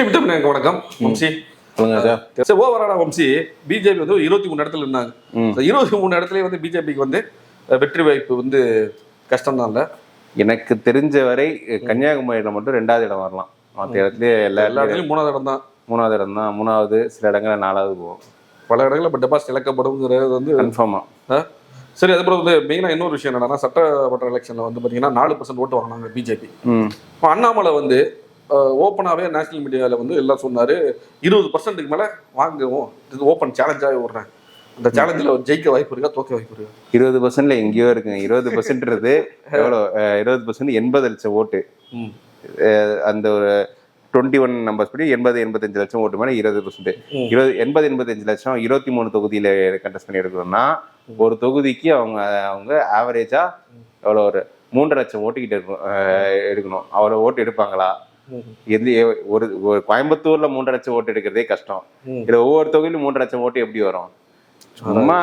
வெற்றி விட்டு எனக்கு வணக்கம். வம்சி சார் சரி ஓவராலா வம்சி. பிஜேபி வந்து இருபத்தி மூணு இடத்துல இருந்தாங்க இருபத்தி மூணு இடத்துலயே வந்து பிஜேபிக்கு வந்து வெற்றி வாய்ப்பு வந்து கஷ்டம் தான் எனக்கு தெரிஞ்ச வரை கன்னியாகுமரியில மட்டும் ரெண்டாவது இடம் வரலாம். மற்ற இடத்துலயே எல்லா எல்லா இடத்துலயும் மூணாவது இடம் தான். மூணாவது இடம் தான். மூணாவது சில இடங்கள்ல நாலாவது போகும். பல இடங்களில் இப்போ டெபாசிட் இழக்கப்படுங்கிறது வந்து கன்ஃபார்மா அஹ், சரி அது வந்து மெயினாக இன்னொரு விஷயம் என்னன்னா சட்டமன்ற எலெக்ஷன்ல வந்து பார்த்தீங்கன்னா நாலு பர்சன்ட் ஓட்டு வாங்கினாங்க பிஜேபி இப்போ அண்ணாமலை வந்து ஓப்பனாகவே நேஷனல் மீடியாவில் வந்து எல்லாம் சொன்னார் இருபது பர்சன்ட்டுக்கு மேலே வாங்குவோம் இது ஓப்பன் சேலஞ்சாகவே விடுறேன். அந்த சேலஞ்சில் ஜெயிக்க வாய்ப்பு இருக்கா தோக்க வாய்ப்பு இருக்கா? இருபது பர்சன்ட்ல எங்கேயோ இருக்குங்க இருபது பர்சன்ட்றது எவ்வளோ இருபது பர்சன்ட் எண்பது லட்சம் ஓட்டு. அந்த ஒரு டுவெண்ட்டி ஒன் நம்பர்ஸ் படி எண்பது எண்பத்தஞ்சு லட்சம் ஓட்டு மேலே இருபது பர்சன்ட். இருபது எண்பது எண்பத்தஞ்சு லட்சம் இருபத்தி மூணு தொகுதியில கண்டெஸ்ட் பண்ணி எடுக்கணும்னா ஒரு தொகுதிக்கு அவங்க அவங்க ஆவரேஜா எவ்வளோ ஒரு மூன்றரை லட்சம் ஓட்டுக்கிட்ட எடுக்கணும் அவ்வளோ ஓட்டு எடுப்பாங்களா. எது ஒரு கோயம்புத்தூர்ல மூன்றரை லட்சம் ஓட்டு எடுக்கிறதே கஷ்டம். இதுல ஒவ்வொரு தொகுதியிலும் மூன்றரை லட்சம் ஓட்டு எப்படி வரும்? சும்மா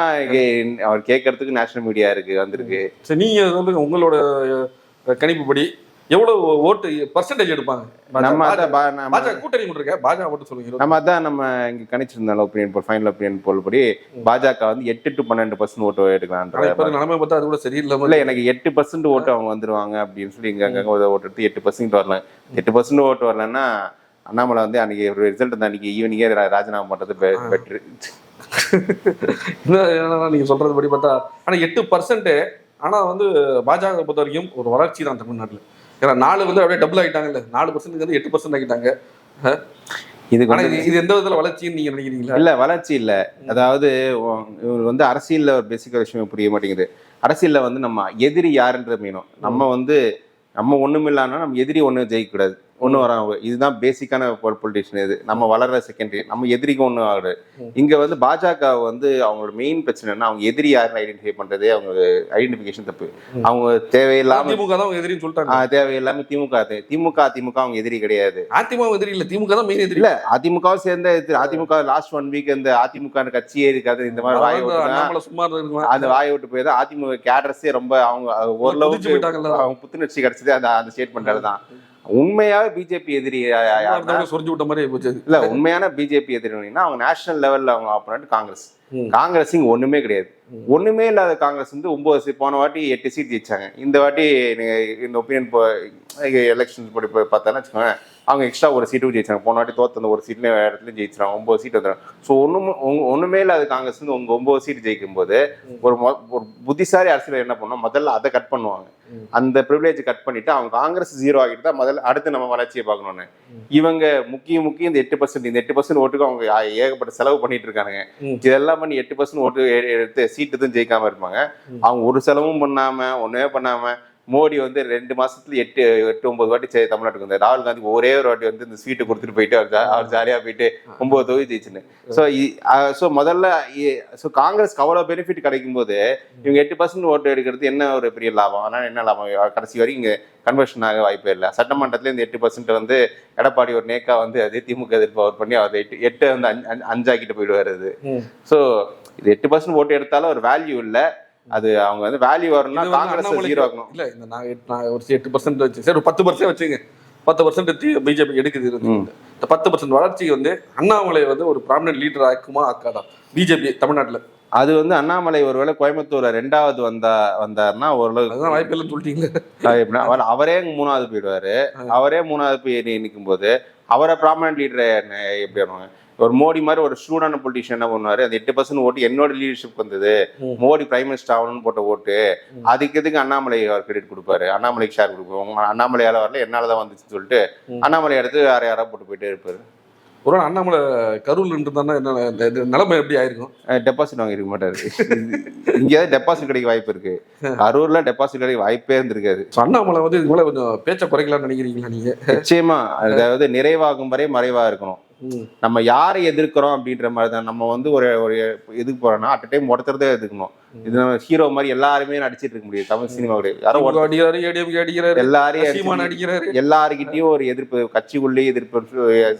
அவர் கேட்கறதுக்கு நேஷனல் மீடியா இருக்கு வந்திருக்கு. நீங்கள் சொல்லுங்க உங்களோட கணிப்புப்படி எவ்வளவு ஓட்டு பர்சன்டேஜ் எடுப்பாங்க? நம்ம பாஜக கூட்டணி இருக்கா பாஜக மட்டும் சொல்லுங்க. நம்ம அதான் நம்ம இங்க கணிச்சிருந்தோம் opinion poll final opinion poll படி பாஜக வந்து எட்டு டு பன்னெண்டு பர்சன்ட் ஓட்டு இருக்க நிலைமை பார்த்தா அது கூட சரியில்லை இல்ல எனக்கு எட்டு பர்சன்ட் ஓட்டு அவங்க வந்துருவாங்க அப்படின்னு சொல்லி இங்க அங்க ஓட்டு எடுத்து எட்டு பர்சன்ட் வரலாம் எட்டு பர்சன்ட் ஓட்டு வரலன்னா அண்ணாமலை வந்து அன்னைக்கு ஒரு ரிசல்ட் வந்து அன்னைக்கு ஈவினிங்கே ராஜினாமா பண்றது பெட்ரு. என்ன என்னன்னா நீங்க சொல்றது படி பார்த்தா ஆனா எட்டு பர்சன்ட் ஆனா வந்து பாஜக பொறுத்த வரைக்கும் ஒரு வளர்ச்சி தான் தமிழ்நாட்டுல. ஏன்னா நாலு வந்து அப்படியே டபுள் ஆகிட்டாங்கல்ல. நாலு பர்சன்ட் வந்து எட்டு பர்சன்ட் ஆகிட்டாங்க. இது இது எந்த விதத்துல வளர்ச்சின்னு நீங்க நினைக்கிறீங்களா? இல்ல வளர்ச்சி இல்ல. அதாவது இவர் வந்து அரசியல்ல ஒரு பேசிக் விஷயம் புரிய மாட்டேங்குது. அரசியல்ல வந்து நம்ம எதிரி யாருன்றது மீனும். நம்ம வந்து நம்ம ஒண்ணுமில்லான்னா நம்ம எதிரி ஒண்ணு ஜெயிக்க ஒண்ணு வராம இதுதான் பேசிக்கான பொலிட்டிஷியன் இது. நம்ம வளர்ற செகண்டரி நம்ம எதிரிக்கு ஒண்ணு ஆகுது. இங்க வந்து பாஜக வந்து அவங்களோட மெயின் பிரச்சனை என்ன அவங்க எதிரி யாருன்னு ஐடென்டிஃபை பண்றதே அவங்க ஐடென்டிஃபிகேஷன் தப்பு. அவங்க தேவையில்லாம திமுக தான் அவங்க எதிரின்னு சொல்லிட்டாங்க. தேவையில்லாம திமுக திமுக அதிமுக அவங்க எதிரி கிடையாது. அதிமுக எதிரி இல்ல திமுக தான் மெயின் எதிரி. இல்ல அதிமுகவும் சேர்ந்த அதிமுக லாஸ்ட் ஒன் வீக் இந்த அதிமுக கட்சியே இருக்காது இந்த மாதிரி வாய் அண்ணாமலை சும்மா அந்த வாயை விட்டு போய் தான் அதிமுக கேடரஸே ரொம்ப அவங்க ஓரளவுக்கு. அவங்க புத்துணர்ச்சி கிடைச்சது அந்த அந்த ஸ்டேட்மெண்டால தான் உண்மையாவே பிஜேபி எதிரி சொரிஞ்சு விட்ட மாதிரி. இல்ல உண்மையான பிஜேபி எதிரினா அவங்க நேஷனல் லெவல்ல அவங்க ஆப்போனண்ட் காங்கிரஸ். காங்கிரஸ் இங்க ஒண்ணுமே கிடையாது. ஒண்ணுமே இல்லாத காங்கிரஸ் வந்து ஒன்பது சீட் போன வாட்டி எட்டு சீட் ஜெயிச்சாங்க. இந்த வாட்டி இந்த ஒப்பீனியன் எலெக்ஷன்ஸ் படி பார்த்தோன்னா வச்சுக்கோங்க அவங்க எக்ஸ்ட்ரா ஒரு சீட்டும் ஜெயிச்சாங்க. போன வாட்டி தோத்த அந்த ஒரு சீட்ல இடத்துல ஜெயிச்சிருக்காங்க ஒன்பது சீட் வந்துடும் ஸோ ஒண்ணு- ஒண்ணுமே இல்லாத காங்கிரஸ் வந்து உங்க ஒன்பது சீட் ஜெயிக்கும் போது ஒரு ஒரு புத்திசாலி அரசியல் என்ன பண்ணும் முதல்ல அதை கட் பண்ணுவாங்க. அந்த ப்ரிவிலேஜ் கட் பண்ணிட்டு அவங்க காங்கிரஸ் ஜீரோ ஆகிட்டு தான் முதல்ல அடுத்து நம்ம வளர்ச்சியை பார்க்கணும்னு. இவங்க முக்கிய முக்கியம் இந்த எட்டு பர்சன்ட் இந்த எட்டு பர்சன்ட் ஓட்டுக்கு அவங்க ஏகப்பட்ட செலவு பண்ணிட்டு இருக்கானுங்க. ம். இதெல்லாம் பண்ணி எட்டு பர்சன்ட் ஓட்டு எடுத்து சீட்டு தான் ஜெயிக்காம இருப்பாங்க அவங்க ஒரு செலவும் பண்ணாம ஒண்ணுமே பண்ணாம மோடி வந்து ரெண்டு மாசத்துல எட்டு எட்டு ஒன்பது வாட்டி தமிழ்நாட்டுக்கு வந்தார். ராகுல் காந்தி ஒரே ஒரு வாட்டி வந்து இந்த சீட்டு கொடுத்துட்டு போயிட்டு அவர் அவர் ஜாலியா போயிட்டு ஒன்பது தொகுதி ஜெயிச்சுன்னு. ஸோ ஸோ முதல்ல ஸோ காங்கிரஸ்க்கு அவ்வளோ பெனிஃபிட் கிடைக்கும் போது இவங்க எட்டு பர்சன்ட் ஓட்டு எடுக்கிறது என்ன ஒரு பெரிய லாபம்? ஆனால் என்ன லாபம்? கடைசி வரைக்கும் இங்கே கன்வர்ஷன் ஆக வாய்ப்பே இல்லை. சட்டமன்றத்துல இந்த எட்டு பர்சன்ட் வந்து எடப்பாடி ஒரு நேக்கா வந்து அதே திமுக எதிர்ப்பு அவர் பண்ணி அவர் எட்டு எட்டு வந்து அஞ்சு- அஞ்சு- அஞ்சாக்கிட்டு போயிடுவார் அது. ஸோ இது எட்டு பர்சன்ட் ஓட்டு எடுத்தாலும் ஒரு வேல்யூ இல்லை. அது அவங்க வந்து வேல்யூ வந்து காங்கிரஸ் ஜீரோ ஆகணும் இல்ல இந்த நான் நான் ஒரு எட்டு பர்சன்ட் வச்சு சரி ஒரு பத்து பர்சன்ட் வச்சுங்க. பத்து பர்சன்ட் பிஜேபி எடுக்குது. இந்த பத்து பர்சன்ட் வளர்ச்சி வந்து அண்ணாமலை வந்து ஒரு ப்ராமினன்ட் லீடர் ஆக்குமா ஆக்காதா? பிஜேபி தமிழ்நாட்டுல. அது வந்து அண்ணாமலை ஒருவேளை கோயம்புத்தூர்ல ரெண்டாவது வந்தா வந்தாருன்னா ஓரளவு அதுதான் வாய்ப்பு இல்லைன்னு சொல்லிட்டீங்களே அவரே மூணாவது போயிடுவாரு. அவரே மூணாவது போய் நிற்கும் போது அவரை ப்ராமினன்ட் லீடர் எப்படி வருவாங்க ஒரு மோடி மாதிரி ஒரு ஸ்டூடான பொலிட்டிஷியன் என்ன பண்ணுவாரு? அந்த எட்டு பர்சன்ட் ஓட்டு என்னோட லீடர்ஷிப் வந்தது. மோடி பிரைம் மினிஸ்டர் ஆகணும்னு போட்ட ஓட்டு அதுக்கு எதுக்கு அண்ணாமலை கிரெடிட் கொடுப்பாரு? அண்ணாமலைக்கு ஷேர் கொடுப்பாரு உங்க அண்ணாமலையால வரல என்னால தான் வந்துச்சுன்னு சொல்லிட்டு. அண்ணாமலை எடுத்து யார யாரா போட்டு போயிட்டே இருப்பாரு. ஒரு அண்ணாமலை கரூர்ல இருந்தா என்ன நிலைமை எப்படி ஆயிருக்கும்? டெபாசிட் வாங்கி இருக்க மாட்டாரு. இங்கேயாவது டெபாசிட் கிடைக்க வாய்ப்பு இருக்கு. அரூர்ல டெபாசிட் கிடைக்க வாய்ப்பே இருந்திருக்காது. So, அண்ணாமலை வந்து இது போல கொஞ்சம் பேச்சை குறைக்கலாம்னு நினைக்கிறீங்களா நீங்க? நிச்சயமா. அதாவது நிறைவாகும் வரை மறைவா இருக்கணும். நம்ம யாரை எதிர்க்கிறோம் அப்படின்ற மாதிரி தான். நம்ம வந்து ஒரு ஒரு எதுக்கு போறோம்னா அட் டைம் ஒருத்தர் எதுக்கணும் இது நம்ம ஹீரோ மாதிரி எல்லாருமே நடிச்சிட்டு இருக்க முடியாது. தமிழ் சினிமா கிடையாது யாரோ திமுக ஒருத்தர் அடிக்கிறாரு எல்லாரையும் அடிக்கிறாரு எல்லாருக்கிட்டையும் ஒரு எதிர்ப்பு கட்சிக்குள்ளேயே எதிர்ப்பு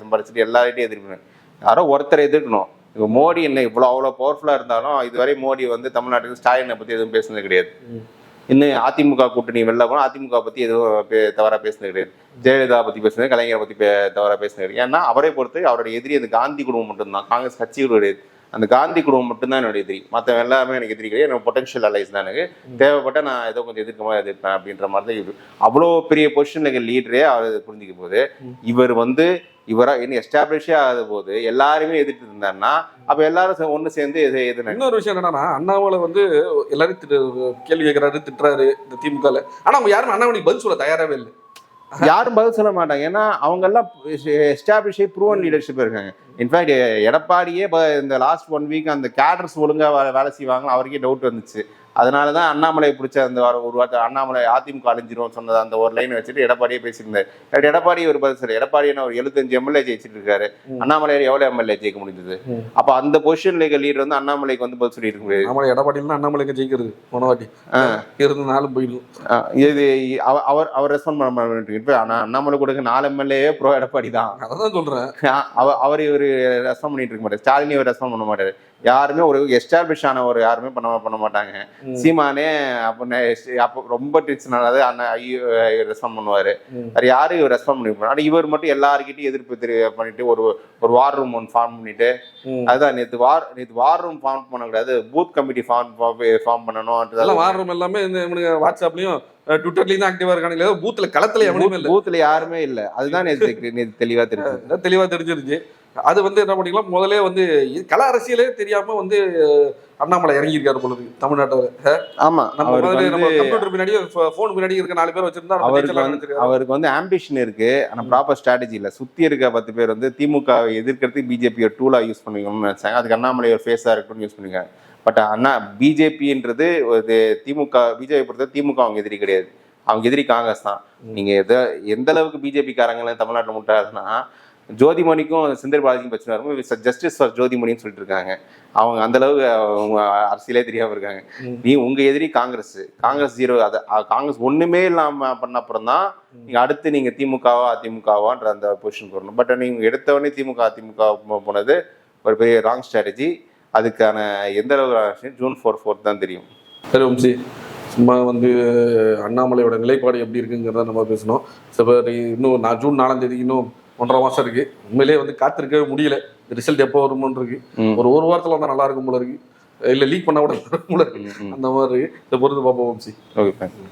சம்பாரிச்சுட்டு எல்லார்கிட்டையும் எதிர்ப்பு. யாரோ ஒருத்தர் எதிர்க்கணும். இப்போ மோடி என்ன இவ்வளோ அவ்வளோ பவர்ஃபுல்லாக இருந்தாலும் இதுவரை மோடி வந்து தமிழ்நாட்டுக்கு ஸ்டாலினை பற்றி எதுவும் பேசுனது கிடையாது. இன்னும் அதிமுக கூட்டணி வெளில போனால் அதிமுக பற்றி எதுவும் பே- தவறாக பேசினது. கிடையாது ஜெயலலிதா பற்றி பேசுனது கலைஞரை பற்றி பே- தவறாக பேசினது. கிடையாது ஏன்னா அவரை பொறுத்து அவருடைய எதிரி அந்த காந்தி குடும்பம் மட்டும்தான். காங்கிரஸ் கட்சி கிடையாது அந்த காந்தி குடும்பம் மட்டும்தான் என்னோட எதிரி. மற்ற எல்லாமே எனக்கு எதிரி கிடையாது. எனக்கு பொட்டன்ஷியல் அலைஸ் தான் எனக்கு. தேவைப்பட்ட நான் ஏதோ கொஞ்சம் எதிர்க்க மாதிரி எதிர்ப்பேன் அப்படின்ற மாதிரி தான் இவர் அவ்வளோ பெரிய பொசிஷன்ல இருக்க லீடரே அவர் புரிஞ்சுக்க போது இவர் வந்து இவரா இன்னும் எஸ்டாப்ளிஷே ஆகாத போது எல்லாருமே எதிர்த்து இருந்தாருன்னா அப்ப எல்லாரும் ஒண்ணு சேர்ந்து எது எதுனா இன்னொரு விஷயம் என்னன்னா அண்ணாமலை வந்து எல்லாரும் கேள்வி கேட்கறாரு திட்டுறாரு இந்த திமுகல. ஆனா அவங்க யாரும் அண்ணாமலைக்கு பதில் சொல்ல தயாராகவே இல்லை. யாரும் பதில் சொல்ல மாட்டாங்க. ஏன்னா அவங்க எல்லாம் எஸ்டாப்ளிஷே ப்ரூவன் லீடர்ஷிப் இருக்காங்க. இன்ஃபேக்ட் எடப்பாடியே இந்த லாஸ்ட் ஒன் வீக் அந்த கேடர்ஸ் ஒழுங்கா வேலை செய்வாங்க அவருக்கே டவுட் வந்துச்சு. அதனால தான் அண்ணாமலை பிடிச்ச அந்த வார- ஒரு வார்த்தை அண்ணாமலை அதிமுக அழிஞ்சிரும் சொன்னது அந்த ஒரு லைன் வச்சுட்டு எடப்பாடியே பேசியிருந்தாரு. பட் எடப்பாடி ஒரு பதில் சொல்லி எடப்பாடி என்ன ஒரு எழுபத்தஞ்சு எம்எல்ஏ ஜெயிச்சிட்டு இருக்காரு. ம். அண்ணாமலை எவ்வளவு எம்எல்ஏ ஜெயிக்க முடிஞ்சது. அப்ப அந்த பொசிஷன்ல இருக்க லீடர் வந்து அண்ணாமலைக்கு வந்து பதில் சொல்லிட்டு இருக்க முடியாது. அண்ணாமலை எடப்பாடியில் அண்ணாமலை எங்க ஜெயிக்கிறது போன வாட்டி. இருந்து நாளும் போயிடும். இது அவ- அவர் அவர் ரெஸ்பாண்ட் பண்ண மாட்டேங்கிறார் இப்ப ஆனா அண்ணாமலை கொடுக்க நாலு எம்எல்ஏ ப்ரோ எடப்பாடி தான். அதான் சொல்றேன். அவர் அவர் இவர் ரெஸ்பாண்ட் பண்ணிட்டு இருக்க மாட்டார். ஸ்டாலின் இவர் ரெஸ்பாண்ட் பண்ண மாட்டாரு. யாருமே ஒரு எஸ்டாப்ளிஷ் ஆன ஒரு யாருமே பண்ண பண்ண மாட்டாங்க. சீமானே அப்போ ரொம்ப டென்ஷன் ஆனது அண்ணன் ஐயோ ரெஸ்பாண்ட் பண்ணுவாரு. வேற யாரும் இவர் ரெஸ்பாண்ட் பண்ணி ஆனா இவர் மட்டும் எல்லாருக்கிட்டையும் எதிர்ப்பு தெரி பண்ணிட்டு ஒரு ஒரு வார் ரூம் ஒன்று ஃபார்ம் பண்ணிட்டு. அதுதான் நேற்று வார் நேற்று வார் ரூம் ஃபார்ம் பண்ணக்கூடாது பூத் கமிட்டி ஃபார்ம் ஃபார்ம் பண்ணணும் எல்லாம் வாரம் எல்லாமே இந்த வாட்ஸ்அப்லயும் ட்விட்டர்லயும் தான் ஆக்டிவா இருக்கானுங்க ஏதோ பூத்துல களத்துல எவனுமே இல்ல. பூத்துல யாருமே இல்ல. அதுதான் நேற்று தெளிவா தெரிஞ்சது அதான் தெளிவா தெரிஞ்சிருச்சு அது வந்து என்ன பண்ணிக்கலாம் முதல்ல வந்து கள அரசியலே தெரியாம வந்து அண்ணாமலை இறங்கியிருக்காரு பொழுது தமிழ்நாட்டை ஆமா. நம்ம நம்ம கம்ப்யூட்டர் பின்னாடி போன் பின்னாடி இருக்க நாலு பேர் வச்சிருந்தா அவருக்கு. அவருக்கு வந்து ஆம்பிஷன் இருக்கு ஆனா ப்ராப்பர் ஸ்ட்ராட்டஜி இல்ல. சுத்தி இருக்க பத்து பேர் வந்து திமுக எதிர்க்கிறதுக்கு பிஜேபி ஒரு டூலா யூஸ் பண்ணிக்கணும்னு நினைச்சாங்க. அதுக்கு அண்ணாமலை ஒரு ஃபேஸா இருக்கணும்னு யூஸ் பண்ணிருக்காங்க பட் அண்ணா பிஜேபின்றது ஒரு திமுக பிஜேபி பொறுத்த திமுக அவங்க எதிரி கிடையாது. அவங்க எதிரி காங்கிரஸ் தான். நீங்க எத எந்த அளவுக்கு பிஜேபி காரங்களை தமிழ்நாட்டில் முட்டாதுன்னா ஜோதிமணிக்கும் செந்தில் பாலாஜிக்கும் பிரச்சனை இருக்கும் ஜஸ்டிஸ் ஃபார் ஜோதிமணின்னு சொல்லிட்டு இருக்காங்க. அவங்க அந்த அளவுக்கு அவங்க அரசியலே தெரியாம இருக்காங்க. நீ உங்க எதிரி காங்கிரஸ். காங்கிரஸ் ஜீரோ அதை காங்கிரஸ் ஒண்ணுமே இல்லாம பண்ண அப்புறம் தான் நீங்க அடுத்து நீங்க திமுகவா அதிமுகவான்ற அந்த பொசிஷன் வரணும் பட் நீங்க எடுத்த உடனே திமுக அதிமுக போனது ஒரு பெரிய ராங் ஸ்ட்ராட்டஜி அதுக்கான எந்த அளவுக்கு ஜூன் ஃபோர் ஃபோர்த் தான் தெரியும். சரி வம்சி. சும்மா வந்து அண்ணாமலையோட நிலைப்பாடு எப்படி இருக்குங்கிறத நம்ம பேசணும். சரி இன்னும் நான் ஜூன் நாலாம் தேதி இன்னும் ஒன்றரை மாசம் இருக்கு. உண்மையிலேயே வந்து காத்திருக்கவே முடியல. ரிசல்ட் எப்போ வருமோன்னு இருக்கு. ஒரு ஒரு வாரத்துல வந்தா நல்லா இருக்கும் போல இருக்கு. இல்ல லீக் பண்ண கூட போல இருக்கு. அந்த மாதிரி இருக்கு. இதை பொறுத்து பார்ப்போம் வம்சி ஓகே தேங்க்யூ